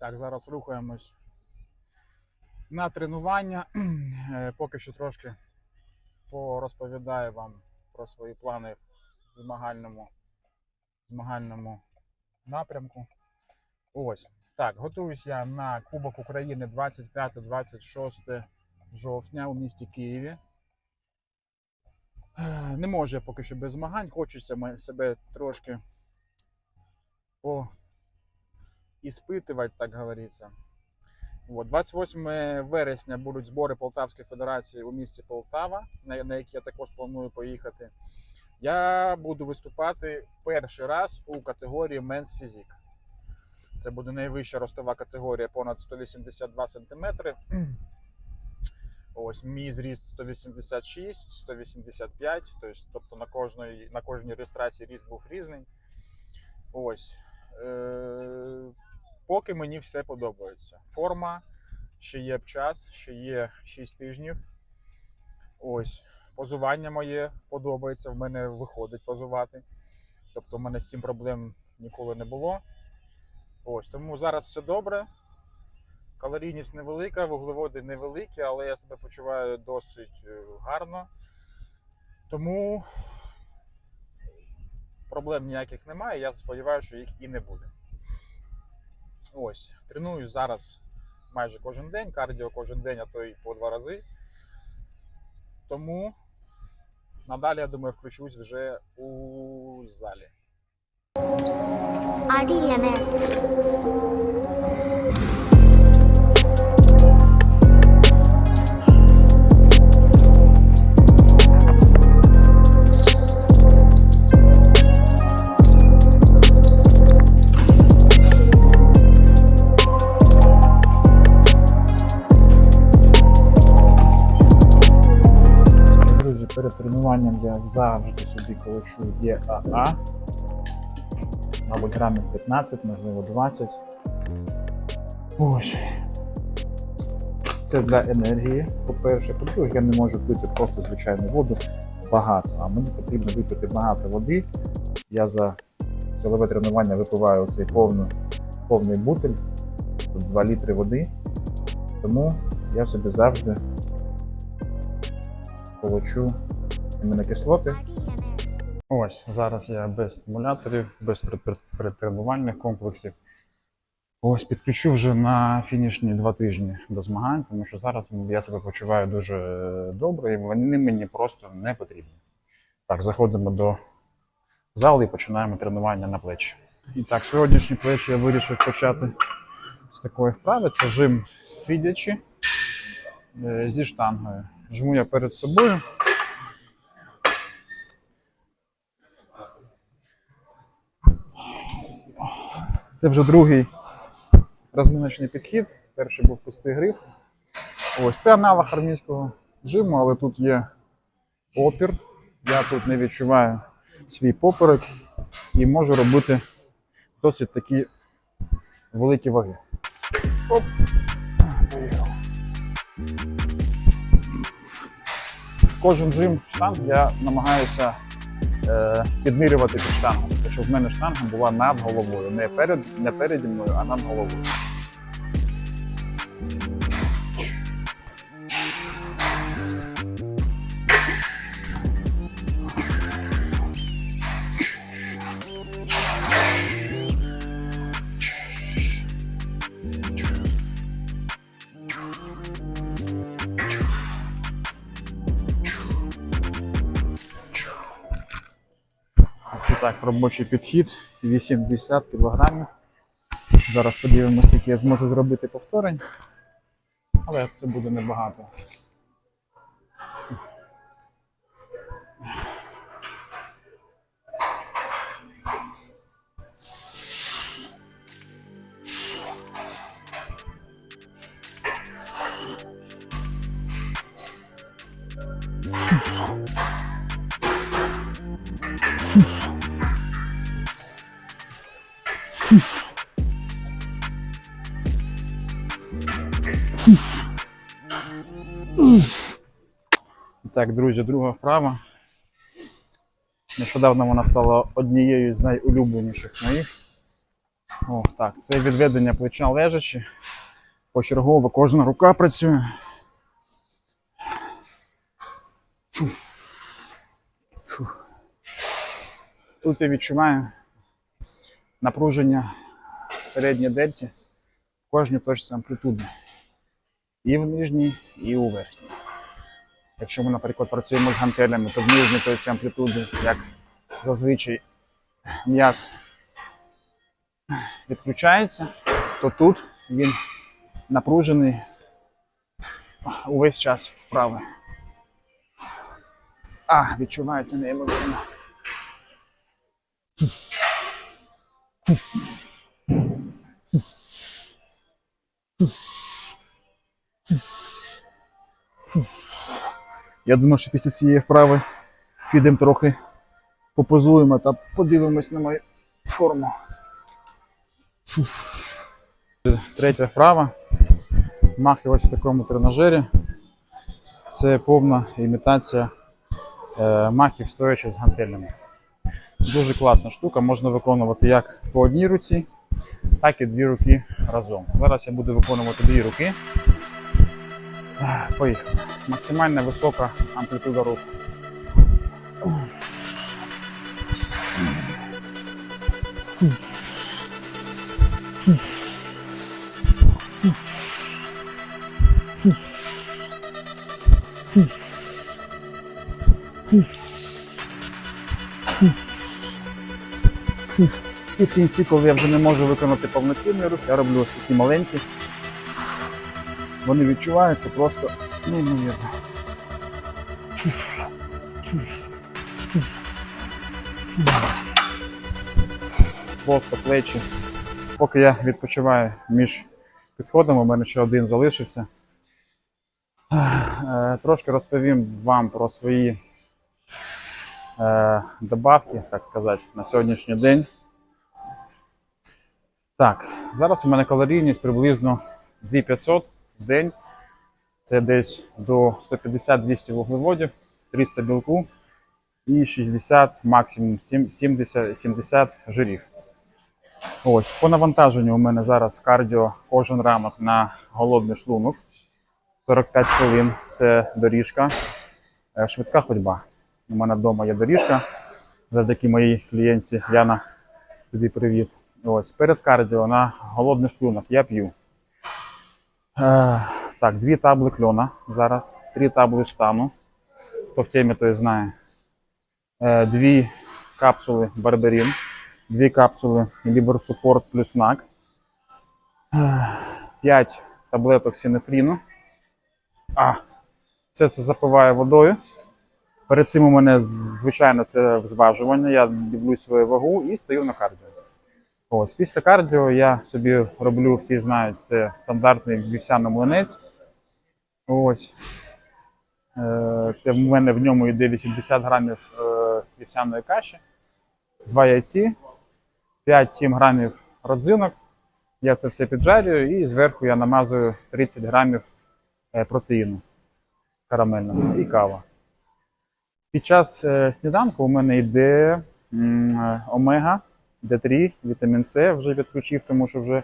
Так, зараз рухаємось на тренування. Е, Поки що трошки порозповідаю вам про свої плани в змагальному, змагальному напрямку. Ось. Так, готуюсь я на Кубок України 25-26 жовтня у місті Києві. Е, Не можу я поки що без змагань, хочеться себе трошки по іспитувати, так говориться. От, 28 вересня будуть збори Полтавської Федерації у місті Полтава, на, на які я також планую поїхати. Я буду виступати перший раз у категорії Men's Physique. Це буде найвища ростова категорія, понад 182 см. Ось мій зріст 186, 185, тобто, тобто на кожній, на кожній реєстрації ріст був різний. Ось. Е, поки мені все подобається. Форма, ще є час, ще є 6 тижнів. Ось. Позування моє подобається, в мене виходить позувати. Тобто, в мене з цим проблем ніколи не було. Ось, тому зараз все добре. Калорійність невелика, вуглеводи невеликі, але я себе почуваю досить е, гарно. Тому проблем ніяких немає. Я сподіваюся, що їх і не буде. Ось, треную зараз майже кожен день, кардіо кожен день, а то й по два рази. Тому надалі, я думаю, включусь вже у залі. RDMS. Перед я завжди собі колочу ЄАА. Мабуть, грамів 15, можливо 20. Ось. Це для енергії, по-перше. По-друге, я не можу пити просто звичайну воду багато, а мені потрібно випити багато води. Я за силове тренування випиваю цей повний бутиль, тут 2 літри води. Тому я собі завжди колочу амінокислоти. Ось зараз я без стимуляторів, без пред- комплексів. Ось підключу вже на фінішні два тижні до змагань, тому що зараз я себе почуваю дуже добре і вони мені просто не потрібні. Так, заходимо до зали і починаємо тренування на плечі. І так, сьогоднішні плечі я вирішив почати з такої вправи. Це жим сидячи е, зі штангою. Жму я перед собою. Це вже другий розминочний підхід. Перший був пустий гриф. Ось це аналог армійського жиму, але тут є опір. Я тут не відчуваю свій поперек і можу робити досить такі великі ваги. Оп. Кожен жим штанг я намагаюся підмірювати під штангу, тому що в мене штанга була над головою, не перед не переді мною, а над головою. Так, робочий підхід 80 кг. Зараз подивимося, скільки я зможу зробити повторень. Але це буде небагато. Так, друзі, друга вправа. Нещодавно вона стала однією з найулюбленіших моїх. О, так, це відведення плеча лежачи. Почергово кожна рука працює. Фу. Фу. Тут я відчуваю напруження в середній дельті в кожній точці амплітуди. І в нижній, і у верхній. Якщо ми, наприклад, працюємо з гантелями, то в нижній точці амплітуди, як зазвичай м'яз відключається, то тут він напружений увесь час вправо. А, відчувається неймовірно. Я думаю, що після цієї вправи підемо трохи попозуємо та подивимось на мою форму. Фу. Третя вправа. Махи ось в такому тренажері. Це повна імітація е, махів стоячи з гантелями. Дуже класна штука, можна виконувати як по одній руці, так і дві руки разом. Зараз я буду виконувати дві руки. Поїхали. Максимально висока амплітуда рук. І в кінці, коли я вже не можу виконати повноцінний рух, я роблю ось такі маленькі. Вони відчуваються просто неймовірно. Просто плечі. Поки я відпочиваю між підходами, у мене ще один залишився. Е, Трошки розповім вам про свої е, добавки, так сказати, на сьогоднішній день. Так, зараз у мене калорійність приблизно 2500 день. Це десь до 150-200 вуглеводів, 300 білку і 60, максимум 70, 70 жирів. Ось, по навантаженню у мене зараз кардіо кожен ранок на голодний шлунок. 45 хвилин це доріжка, Е, швидка ходьба. У мене вдома є доріжка. Завдяки моїй клієнтці Яна. Тобі привіт. Ось, перед кардіо на голодний шлунок я п'ю. Е, так, дві табли кльона зараз, три табли стану. Хто в темі, той знає. Е, дві капсули барберін, дві капсули Support плюс НАК. Е, П'ять таблеток синефріну. А, все це запиваю водою. Перед цим у мене, звичайно, це зважування. Я дивлюсь свою вагу і стою на кардіо. Ось, після кардіо я собі роблю, всі знають, це стандартний вівсяний млинець. Ось. Е, Це в мене в ньому йде 80 грамів е, вівсяної каші, 2 яйці, 5-7 грамів родзинок. Я це все піджарюю і зверху я намазую 30 грамів е, протеїну карамельного і кава. Під час сніданку у мене йде омега, Д3, вітамін С вже відключив, тому що вже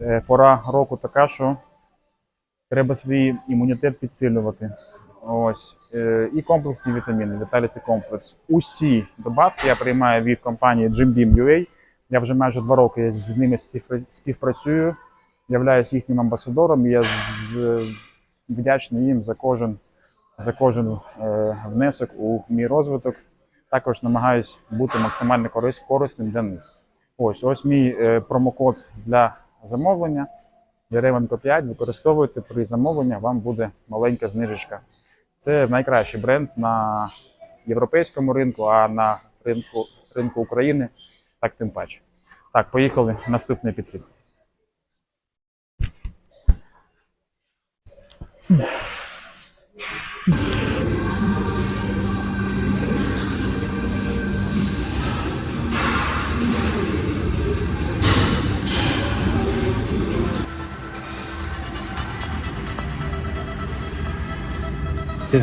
е, пора року така, що треба свій імунітет підсилювати. Ось. е, І комплексні вітаміни, Vitality Complex. Усі добавки я приймаю від компанії Jim Beam UA. Я вже майже два роки з ними співпра- співпрацюю, являюсь їхнім амбасадором. І я вдячний їм за кожен, за кожен е, внесок у мій розвиток. Також намагаюсь бути максимально корис, корисним для них. Ось ось мій е, промокод для замовлення. Яременко 5. Використовуйте при замовленні, вам буде маленька знижечка. Це найкращий бренд на європейському ринку, а на ринку, ринку України так тим паче. Так, поїхали. Наступний підхід. Так.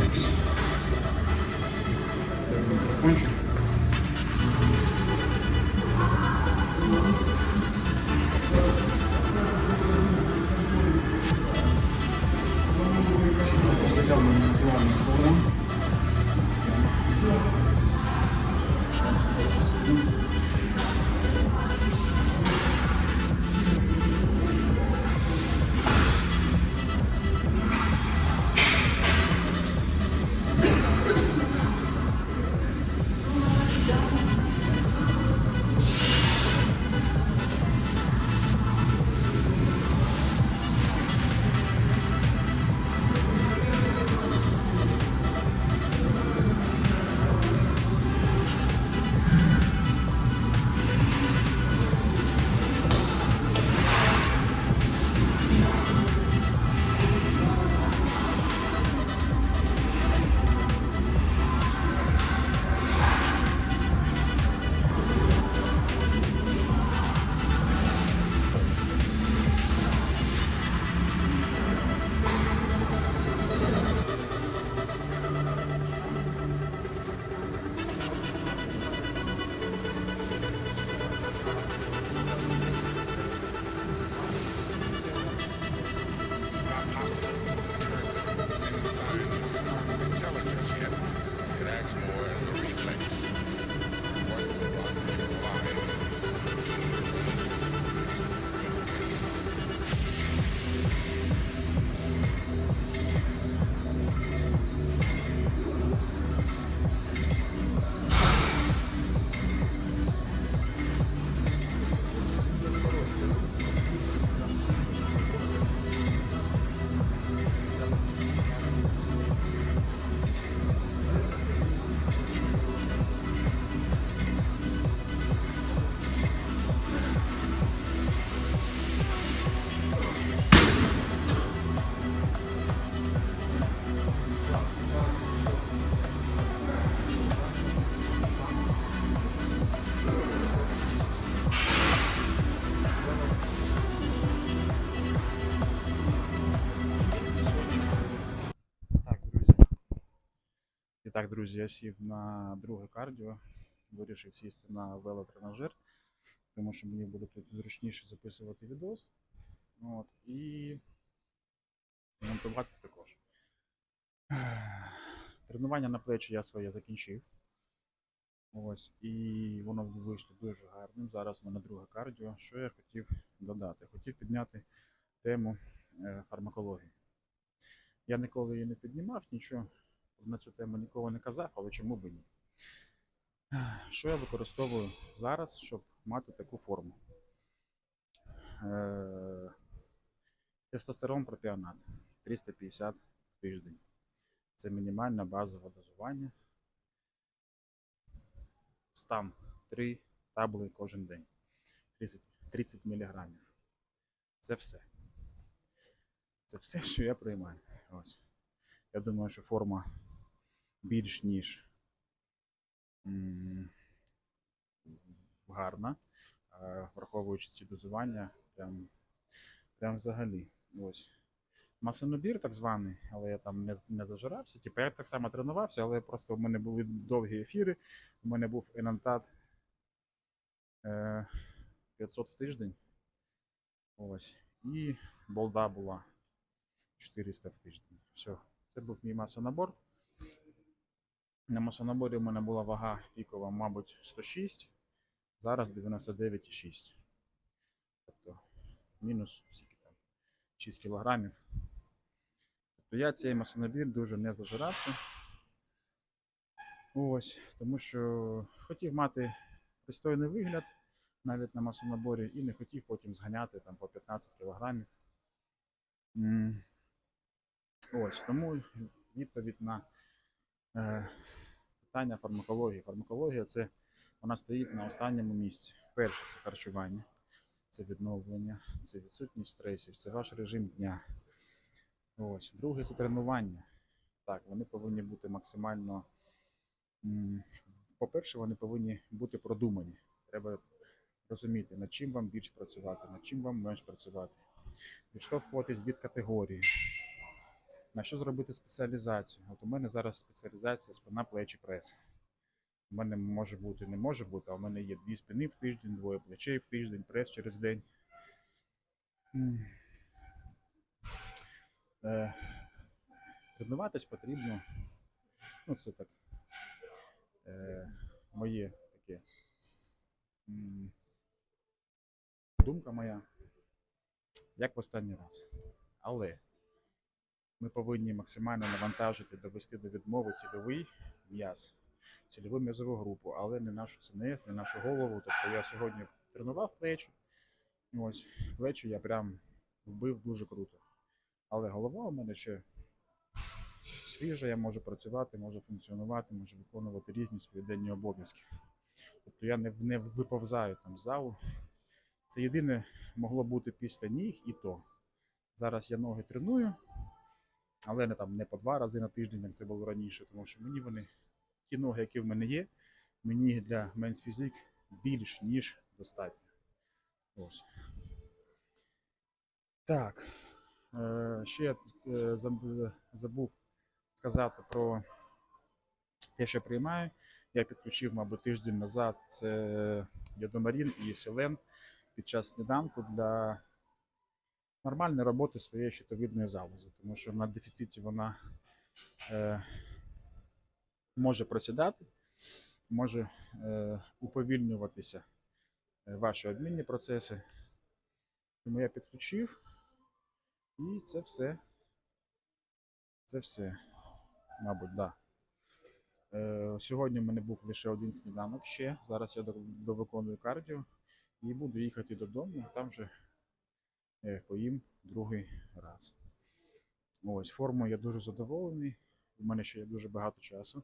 Так, друзі, я сів на друге кардіо, вирішив сісти на велотренажер, тому що мені буде тут зручніше записувати відос. От, і монтувати також. Тренування на плечі я своє закінчив. Ось, і воно вийшло дуже гарним. Зараз в мене друге кардіо. Що я хотів додати? Хотів підняти тему е, фармакології. Я ніколи її не піднімав, нічого на цю тему ніколи не казав, але чому би ні? Що я використовую зараз, щоб мати таку форму? Е, Тестостерон пропіонат 350 в тиждень. Це мінімальне базове дозування. Стам 3 табли кожен день. 30, 30 мг. Це все. Це все, що я приймаю. Ось. Я думаю, що форма більш ніж гарна, е, враховуючи ці дозування, прям, прям взагалі. Ось. Масонобір так званий, але я там не, не зажирався. Типу, я так само тренувався, але просто в мене були довгі ефіри. У мене був енантат е, 500 в тиждень. Ось. І болда була 400 в тиждень. Все. Це був мій масонабор. На масонаборі в мене була вага пікова, мабуть, 106, зараз 99,6. Тобто мінус скільки там 6 кілограмів. Тобто я цей масонабір дуже не зажирався. Ось, тому що хотів мати пристойний вигляд навіть на масонаборі і не хотів потім зганяти там по 15 кілограмів. Ось, тому відповідь на е, питання фармакології. Фармакологія це вона стоїть на останньому місці. Перше це харчування, це відновлення, це відсутність стресів, це ваш режим дня. Ось. Друге це тренування. Так, вони повинні бути максимально. По-перше, вони повинні бути продумані. Треба розуміти, над чим вам більше працювати, над чим вам менш працювати. Відштовхуватись від категорії. На що зробити спеціалізацію? От у мене зараз спеціалізація спина, плечі, прес. У мене може бути, не може бути, а у мене є дві спини в тиждень, двоє плечей в тиждень, прес через день. Е, Тренуватись потрібно. Ну, це так. Е, моє таке. Думка моя, як в останній раз. Але ми повинні максимально навантажити, довести до відмови цільовий м'яз, цільову м'язову групу, але не нашу ЦНС, не нашу голову. Тобто я сьогодні тренував плечі. Ось, плечі я прям вбив дуже круто. Але голова у мене ще свіжа, я можу працювати, можу функціонувати, можу виконувати різні свої денні обов'язки. Тобто я не, не виповзаю там з залу. Це єдине могло бути після ніг і то. Зараз я ноги треную, але не там не по два рази на тиждень, як це було раніше, тому що мені вони, ті ноги, які в мене є, мені для Men's Physique більш ніж достатньо. Ось. Так. Е, ще я е, забув сказати про те, що приймаю. Я підключив, мабуть, тиждень назад це Ядомарін і Селен під час сніданку для нормальної роботи своєї щитовидної залози, тому що на дефіциті вона е, може просідати, може е, уповільнюватися е, ваші обмінні процеси. Тому я підключив, і це все. Це все, мабуть, да. Е, сьогодні в мене був лише один сніданок ще. Зараз я до- довиконую кардіо і буду їхати додому, там вже поїм другий раз. Ось, формою я дуже задоволений. У мене ще є дуже багато часу.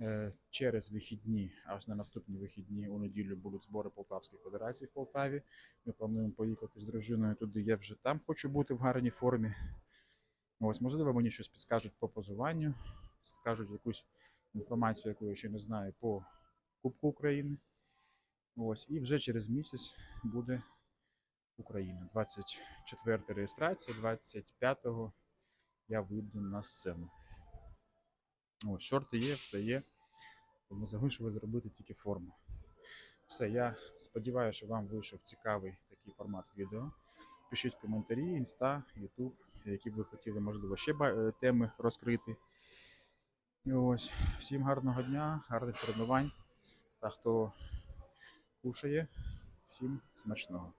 Е, Через вихідні, аж на наступні вихідні у неділю будуть збори Полтавської Федерації в Полтаві. Ми плануємо поїхати з дружиною туди. Я вже там хочу бути в гарній формі. Ось, можливо, мені щось підскажуть по позуванню, скажуть якусь інформацію, яку я ще не знаю, по Кубку України. Ось, і вже через місяць буде Україна. 24 реєстрація, 25-го я вийду на сцену. Ось, шорти є, все є. Тому залишилось зробити тільки форму. Все, я сподіваюся, що вам вийшов цікавий такий формат відео. Пишіть коментарі, інста, ютуб, які б ви хотіли, можливо, ще е, теми розкрити. І ось, всім гарного дня, гарних тренувань. Та хто кушає, всім смачного.